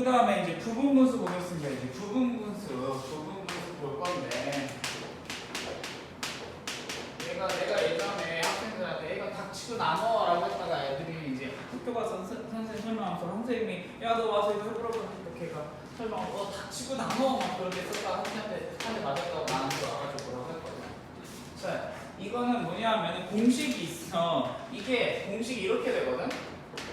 그 다음에 이제 부분 분수 보겠습니다. 이제 부분 분수, 부분 분수 볼 건데. 얘가 내가 예전에 학생들한테 얘가 닥치고 나눠라고 했다가 애들이 이제 학교 가서 선- 선생님 설명하면서 선생님이 야 너 와서 이거 해보라고 하니까 걔가 설명 어 닥치고 나눠 막 그렇게 썼다가 학생한테 한 대 맞았다고 나한테 와가지고 뭐라고 했거든. 자 이거는 뭐냐면 공식이 있어. 이게 공식이 이렇게 되거든.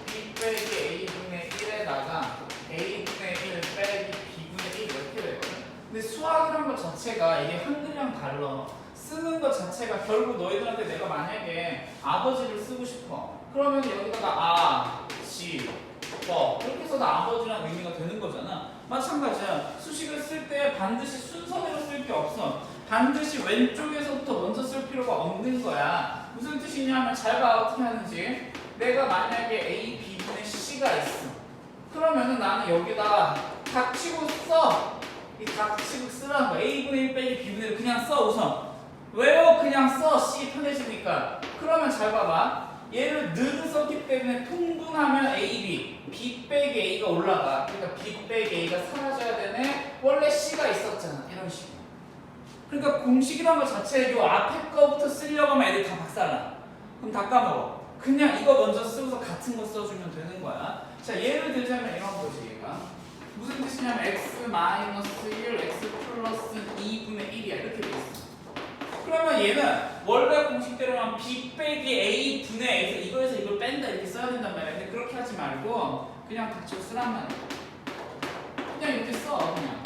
B 빼기 A분의 1에다가 A분의 1 빼기 B분의 1 이렇게 되거든. 근데 수학이란 것 자체가 이게 한글이랑 달라. 쓰는 것 자체가 결국 너희들한테 내가 만약에 아버지를 쓰고 싶어. 그러면 여기다가 아, 지, 뭐 이렇게 써도 아버지란 의미가 되는 거잖아. 마찬가지야. 수식을 쓸 때 반드시 순서대로 쓸 게 없어. 반드시 왼쪽에서부터 먼저 쓸 필요가 없는 거야. 무슨 뜻이냐면 잘 봐 어떻게 하는지. 내가 만약에 A, B분의 C가 있어. 그러면은 나는 여기다 닥치고 써. 이 닥치고 쓰라는 거야. A분의 1 빼기 B분의 1 그냥 써 우선. 왜요? 그냥 써. C 편해지니까. 그러면 잘 봐봐. 얘를 늘 썼기 때문에 통분하면 AB, B 빼기 A가 올라가. 그러니까 B 빼기 A가 사라져야 되네. 원래 C가 있었잖아. 이런 식으로. 그러니까 공식이라는 것 자체 요 앞에 거부터 쓰려고 하면 애들 다 박살나. 그럼 다 까먹어. 그냥 이거 먼저 쓰고서 같은 거 써주면 되는 거야. 자, 예를 들자면 이런 거지, 얘가. 무슨 뜻이냐면 x 마이너스 1, x 플러스 2분의 1이야. 이렇게 돼 있어. 그러면 얘는 원래 공식대로는 b 빼기 a 분의 a에서 이거에서 이걸 뺀다 이렇게 써야 된단 말이야. 근데 그렇게 하지 말고 그냥 닥치고 쓰란 말이야. 그냥 이렇게 써, 그냥.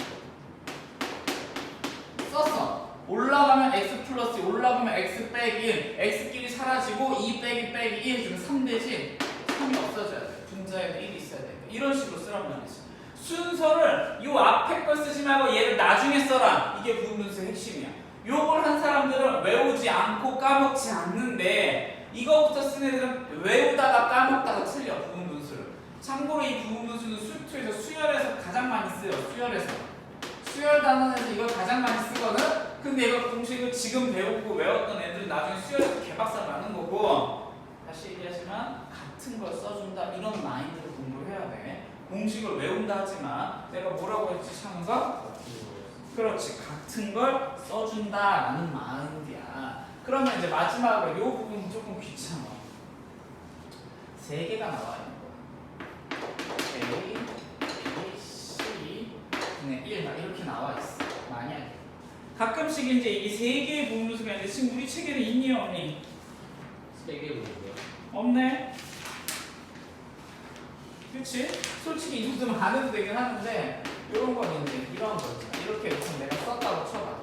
썼어. 올라가면 x 플러스 올라가면 x 빼기 1 x끼리 사라지고 2 빼기 빼기 1 지금 3 되지 3이 없어져야 돼 분자에도 1이 있어야 돼. 이런 식으로 쓰란 말이지 순서를 요 앞에 걸 쓰지 말고 얘를 나중에 써라. 이게 부분분수의 핵심이야. 요걸 한 사람들은 외우지 않고 까먹지 않는데 이거부터 쓴 애들은 외우다가 까먹다가 틀려 부분분수를. 참고로 이 부분분수는 수투에서 수열에서 가장 많이 쓰여 수열에서. 수열 단원에서 이걸 가장 많이 쓰거든? 근데 이걸 공식을 지금 배우고 외웠던 애들은 나중에 수열에서 개박살 나는 거고. 다시 얘기하지만 같은 걸 써준다 이런 마인드를 공부를 해야 돼 공식을 외운다 하지만 내가 뭐라고 했지 창우가? 그렇지 같은 걸 써준다라는 마인드야 그러면 이제 마지막으로 이 부분 조금 귀찮아 세 개가 나와 있는 거야 A, B, C 분의 1막 이렇게 나와 있어. 만약에. 가끔씩 이제 이 세 개의 부분수가 있는데 지금 우리 책에는 있니 없니? 세개 보고요. 없네. 그렇지? 솔직히 이 정도면 안 해도 되긴 하는데 이런 건 이제 이런 거지. 이렇게 우선 내가 썼다고 쳐봐.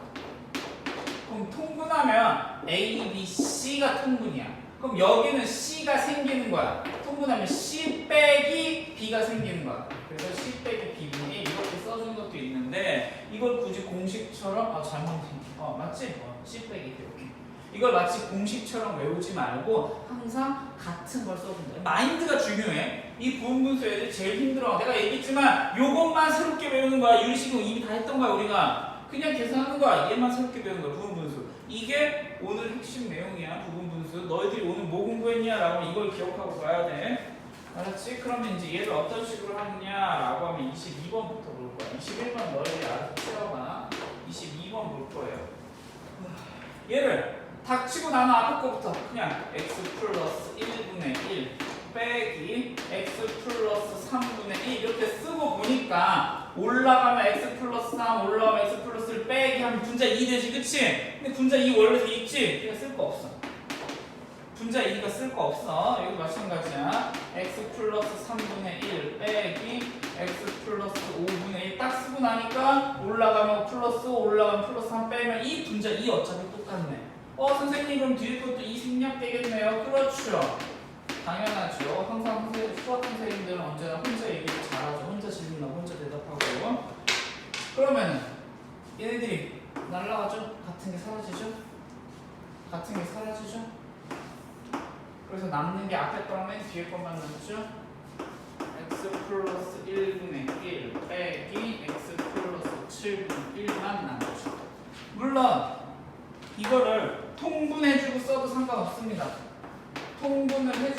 그럼 통분하면 A, B, C가 통분이야. 그럼 여기는 C가 생기는 거야. 통분하면 C 빼기 B가 생기는 거야. 그래서 C 빼기 B분이 이렇게 써준 것도 있는데 이걸 굳이 공식처럼 아 잘못 어 맞지? 어, C 빼기 이렇게 이걸 마치 공식처럼 외우지 말고 항상 같은 걸 써준다. 마인드가 중요해. 이 부분 분수 애들 제일 힘들어. 내가 얘기했지만 요것만 새롭게 배우는 거야. 유리식은 이미 다 했던 거야 우리가. 그냥 계산하는 거야. 얘만 새롭게 배우는 거야. 부분 분수. 이게 오늘 핵심 내용이야. 부분 분수. 너희들이 오늘 뭐 공부했냐라고 이걸 기억하고 가야 돼. 알았지? 그러면 이제 얘를 어떤 식으로 하느냐라고 하면 22번부터 볼 거야. 21번 너희들이 알아서 채워봐. 22번 볼 거예요. 얘를 닥치고 나면 앞에 거부터 그냥 x 플러스 1분의 1 빼기 x 플러스 3분의 1 이렇게 쓰고 보니까 올라가면 x 플러스 3 올라가면 x 플러스 1 빼기 하면 분자 2 되지 그치? 근데 분자 2 원래 돼 있지? 그냥 쓸 거 없어. 분자 2가 쓸 거 없어. 여기 마찬가지야. x 플러스 3분의 1 빼기 x 플러스 5분의 1 딱 쓰고 나니까 올라가면 플러스 5 올라가면 플러스 3 빼면 이 분자 2 어차피 똑같네. 어 선생님 그럼 뒤에 것도 이 생략되겠네요. 그렇죠 당연하죠. 항상 수학 선생님들은 언제나 혼자 얘기를 잘하죠. 혼자 질문하고 혼자 대답하고. 그러면 얘네들이 날라가죠? 같은 게 사라지죠? 같은 게 사라지죠? 그래서 남는 게 앞에 거랑 맨 뒤에 것만 남죠? x 플러스 1분의 1 빼기 x 플러스 7분의 1만 남죠. 물론 이거를 통분해주고 써도 상관없습니다. 통분을 해주고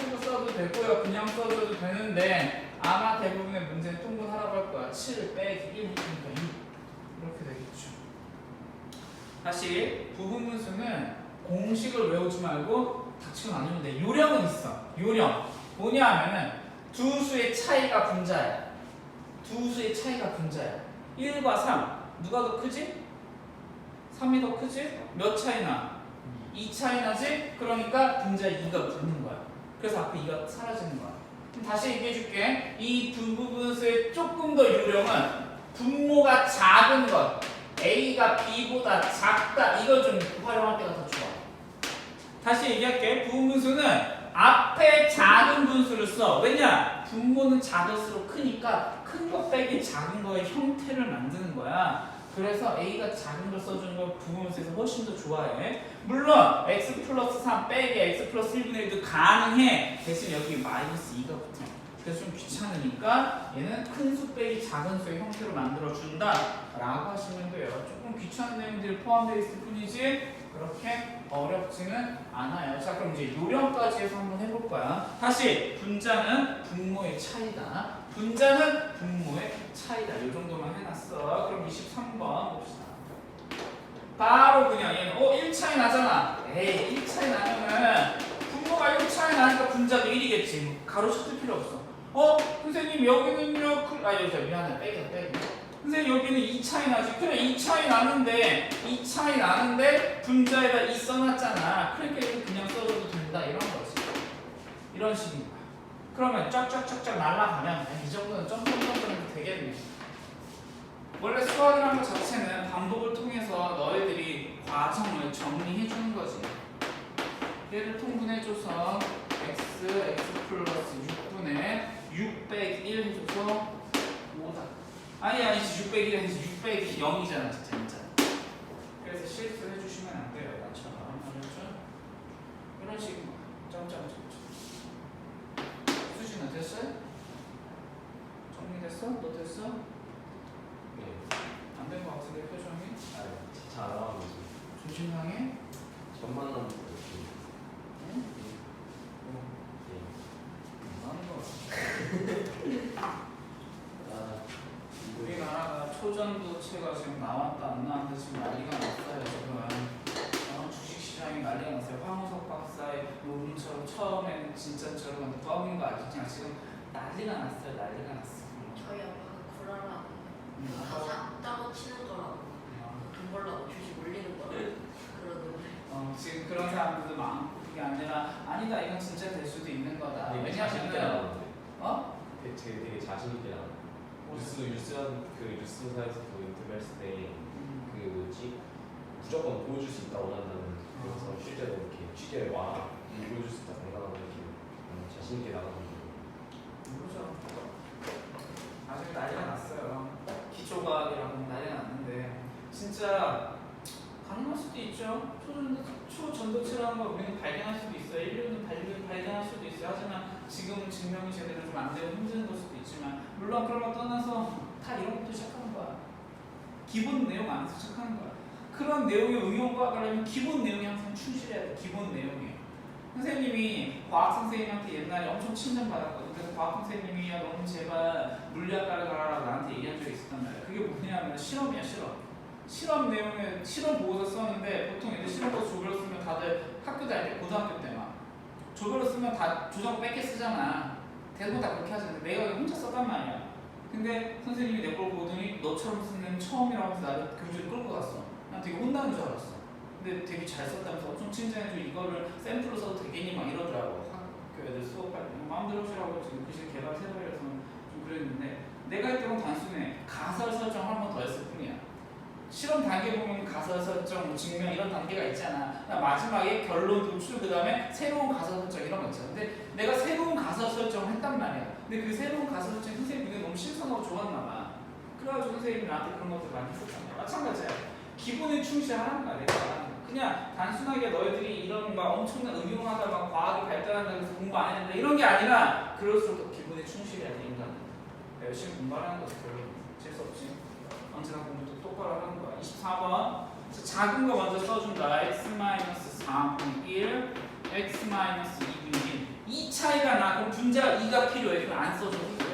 써도 되고요 그냥 써줘도 되는데 아마 대부분의 문제는 통분하라고 할 거야. 7 빼기 1 붙으니까 6 이렇게 되겠죠. 다시 부분 분수는 공식을 외우지 말고 닥치고 나누면 돼. 요령은 있어. 요령. 뭐냐 하면은 두 수의 차이가 분자야. 두 수의 차이가 분자야. 1과 3. 누가 더 크지? 3이 더 크지? 몇 차이 나? 2 차이 나지? 그러니까 분자 2가 붙는. 그래서 앞에 2가 사라지는 거야. 그럼 다시 얘기해 줄게. 이 두 부분수의 조금 더 요령은 분모가 작은 것. A가 B보다 작다. 이걸 좀 활용할 때가 더 좋아. 다시 얘기할게. 부분수는 앞에 작은 분수를 써. 왜냐? 분모는 작을수록 크니까 큰거 빼기 작은 거의 형태를 만드는 거야. 그래서 A가 작은 걸 써주는 걸 부분수에서 훨씬 더 좋아해. 물론 x 플러스 3 빼기 x 플러스 1분의 1도 가능해. 대신 여기 마이너스 2가 붙어. 그래서 좀 귀찮으니까 얘는 큰 수 빼기 작은 수의 형태로 만들어 준다. 라고 하시면 돼요. 조금 귀찮은 내용들이 포함되어 있을 뿐이지 그렇게 어렵지는 않아요. 자 그럼 이제 요령까지 해서 한번 해볼 거야. 다시 분자는 분모의 차이다. 분자는 분모의 차이다. 이 정도만 해놨어. 그럼 23번 봅시다. 바로 그냥 얘는 어 1차이 나잖아. 에이 1차이 나면은 분모가 1차이 나니까 분자도 1이겠지. 가로 쳐줄 필요 없어. 어 선생님 여기는요 그- 아 여기 미안해 빼기 빼기. 선생님 여기는 2차이 나지. 그래 2차이 나는데 2차이 나는데 분자에다 2 써놨잖아. 이거 그냥 써줘도 된다 이런 거지. 이런 거야. 그러면 쫙쫙쫙쫙 날라가면 아, 이 정도는 점점점점 되겠네. 원래 수학이라는 것 자체는 반복을 통해서 너희들이 과정을 정리해 주는 거지. 얘를 통분해줘서 x, x 플러스 6분의 6 빼기 1 해줘서 5다. 아니 아니지 6 빼기 1 해서 6 빼기 0이잖아 진짜 진짜. 그래서 실수 해주시면 안 돼요 나처럼 알았죠? 이런 식인 거야. 점점점점. 수진아 됐어요? 정리됐어? 너 됐어? 네. 안 된 거 같은데 표정이? 아, 잘하고 있어요. 조심하게. 거 아, 우리나라가 초전도체가 지금 나왔다 안 나왔다 지금 난리가 났어요 지금 어, 주식시장이 난리가 났어요. 황우석 박사의 논문처럼 처음에는 진짜처럼 뻥인 거 아시죠? 지금 난리가 났어요 난리가 났어 저희 아빠가 구라라 음, 가사 따고 치는 거라고 어, 돈 벌라고 주식 올리는 거라고 그러는데 어, 지금 그런 사람들도 많고 그게 아니라 아니다 이건 진짜 될 수도 있는 거다 되게 자신 있게 왜냐면은 나오는데. 어? 되게 되게, 되게 자신 있게 나와. 뉴스 뉴스 그 뉴스사에서 그 인터뷰 했을 때 음, 그 뭐지 무조건 보여줄 수 있다 원한다는 그래서 실제로 이렇게 취재에 와 보여줄 수 있다 당당하게 이렇게 음, 자신 있게 나가는 거. 모르죠. 아직 난리가 났어요. 기초과학이라고 난리가 났는데 진짜 가능할 수도 있죠. 초전도, 초전도 체라는 걸 우리는 발견할 수도 있어요. 인류는 발견, 발견할 수도 있어요. 하지만 지금은 증명이 제대로 좀 안 되고 힘든 걸 수도 있지만 물론 그런 거 떠나서 다 이런 것도 시작하는 거야. 기본 내용 안에서 시작하는 거야. 그런 내용의 응용과학을 하려면 기본 내용이 항상 충실해야 돼. 기본 내용이. 선생님이 과학 선생님한테 옛날에 엄청 칭찬받았거든. 그래서 과학 선생님이 야 너는 제발 물리학과를 가라 라고 나한테 얘기한 적이 있었단 말이야. 그게 뭐냐면 실험이야 실험. 실험 내용에 실험 보고서 썼는데 보통 애들 실험 보고서 조별로 쓰면 다들 학교 다닐 때 고등학교 때만 조별로 쓰면 다 조정 뺏게 쓰잖아. 대부분 다 그렇게 하잖아. 내가 혼자 썼단 말이야. 근데 선생님이 내 걸 보더니 너처럼 쓰는 처음이라고 해서 나를 교실에 끌고 갔어. 난 되게 혼나는 줄 알았어. 근데 되게 잘 썼다면서 엄청 칭찬해줘 이거를 샘플로 써도 되겠니 막 이러더라고 학교 애들 수업할 때 마음대로 하시라고 지금 글씨 개발 세벌이라서 좀 그랬는데 내가 했던 건 단순해 가설 설정 한 번 더 했을 뿐이야 실험 단계 보면 가설 설정, 뭐 증명 이런 단계가 있잖아. 마지막에 결론 도출 그 다음에 새로운 가설 설정 이런 거 있잖아. 근데 내가 새로운 가설 설정을 했단 말이야. 근데 그 새로운 가설 설정 선생님이 그게 너무 신선하고 좋았나 봐. 그래가지고 선생님이 나한테 그런 것들 많이 했었잖아. 마찬가지야. 기본에 충실하라는 거야. 내가 그냥 단순하게 너희들이 이런 막 엄청난 응용하다 막 과학이 발달한다 해서 공부 안 했는데 이런 게 아니라 그럴수록 더 기본에 충실해야 돼 인간은 열심히 공부하는 거지. 별로 재수 없지 언제나 공부도 똑바로 하는 거야 24번 작은 거 먼저 써준다 x-4분의 1 x-2분의 1 이 차이가 나 그럼 분자가 2가 필요해 그럼 안 써줘도 돼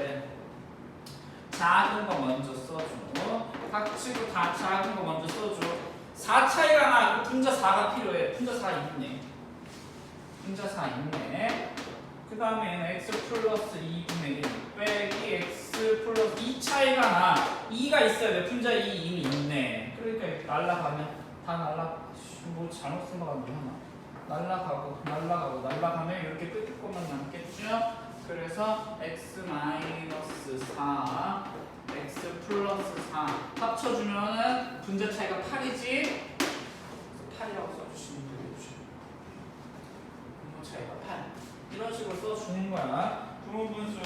작은 거 먼저 써줘. 닥치고 다 작은 거 먼저 써줘. 4 차이가 나. 이거 분자 4가 필요해. 분자 4 있네. 분자 4 있네. 그 다음에는 x 플러스 2분의 1 빼기 x 플러스 2 차이가 나. 2가 있어야 돼. 분자 2 이미 있네. 그러니까 날라가면 다 날라. 씨, 뭐 잘못 쓴 거 같네 하나. 날라가고 날라가고 날라가면 이렇게 끝에 것만 남겠죠? 그래서 x 마이너스 4 x 플러스 4 합쳐주면은 분자 차이가 8이지? 그래서 8이라고 써주시면 되겠죠. 분모 차이가 8 이런 식으로 써주는 거야. 부분 분수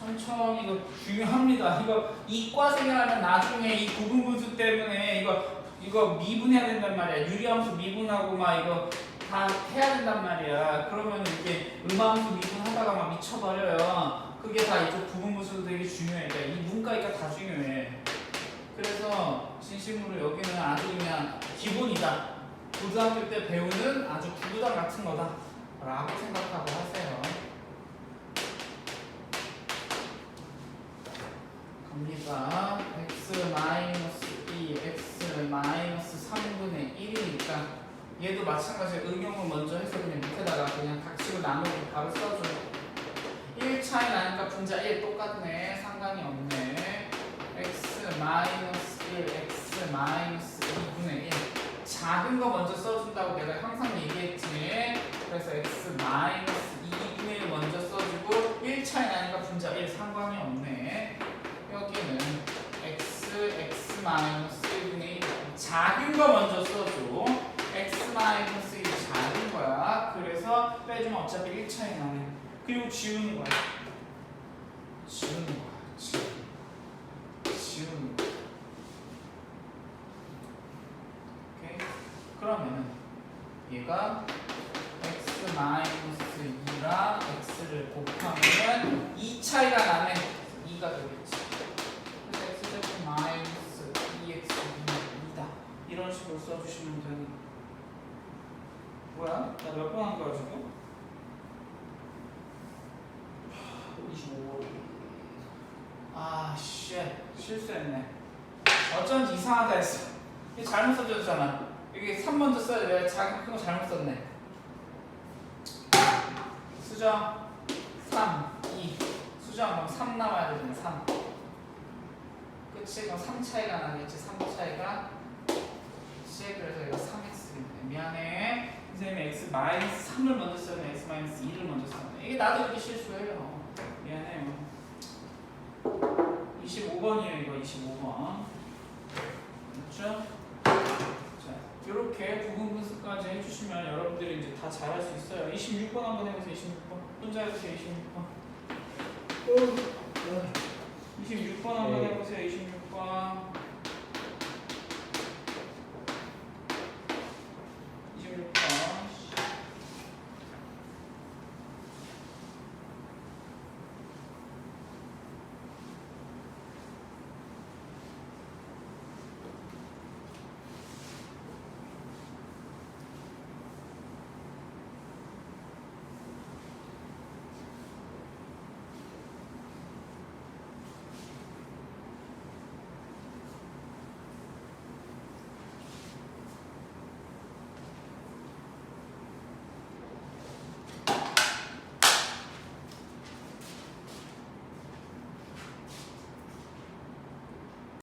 천천히 이거 중요합니다. 이거 이과생이라면 나중에 이 부분 분수 때문에 이거 이거 미분해야 된단 말이야. 유리함수 미분하고 막 이거 다 해야 된단 말이야. 그러면 이게 음함수 미분하다가 막 미쳐버려요. 그게 다 이쪽 부분 분수도 되게 중요해. 그러니까 이 문과니까 다 중요해. 그래서 진심으로 여기는 아주 그냥 기본이다. 고등학교 때 배우는 아주 구구단 같은 거다. 라고 생각하고 하세요. 갑니다. x 마이너스 2, x 마이너스 3분의 1이니까 얘도 마찬가지로 응용을 먼저 해서 그냥 밑에다가 그냥 닥치고 나누고 바로 써줘요. 1 차이 나니까 분자 1 똑같네. 상관이 없네. x 마이너스 1, x 마이너스 2분의 1. 작은 거 먼저 써준다고 내가 항상 얘기했지. 그래서 x 마이너스 마이너스 1분의 1 작은 거 먼저 써줘. x 마이너스 1이 작은 거야. 그래서 빼주면 어차피 1 차이 나네. 그리고 지우는 거야. 지우는 거야. 지우. 지우는 거야. 오케이. 그러면은 얘가 x 마이너스 2랑 x를 곱하면 2 차이가 나네. 2가 되겠지. 그래서 x 제곱 마이너스 2x 2다. 이런 식으로 써주시면 되는. 뭐야? 나 몇 번 한 거야 지금? 25. 아, 씨, 실수했네. 어쩐지 이상하다 했어. 이게 잘못 써줬잖아. 이게 3 먼저 써야 돼. 작은 큰거 잘못 썼네. 수정 3, 2. 수정 그럼 3 나와야 되잖아. 3. 그치? 그럼 3 차이가 나겠지. 3 차이가. 그치? 그래서 이거 3x겠네. 미안해. 선생님이 x 마이너스 3을 먼저 썼네. x 마이너스 2를 먼저 썼네. 이게 나도 이렇게 실수해요. 미안해요. 25번이에요. 이거 25번. 그렇죠? 자, 이렇게 부분 분수까지 해주시면 여러분들이 이제 다 잘할 수 있어요. 26번 한번 해보세요. 26번. 혼자 해보세요. 26번. 26번 한번 네. 해보세요. 26번.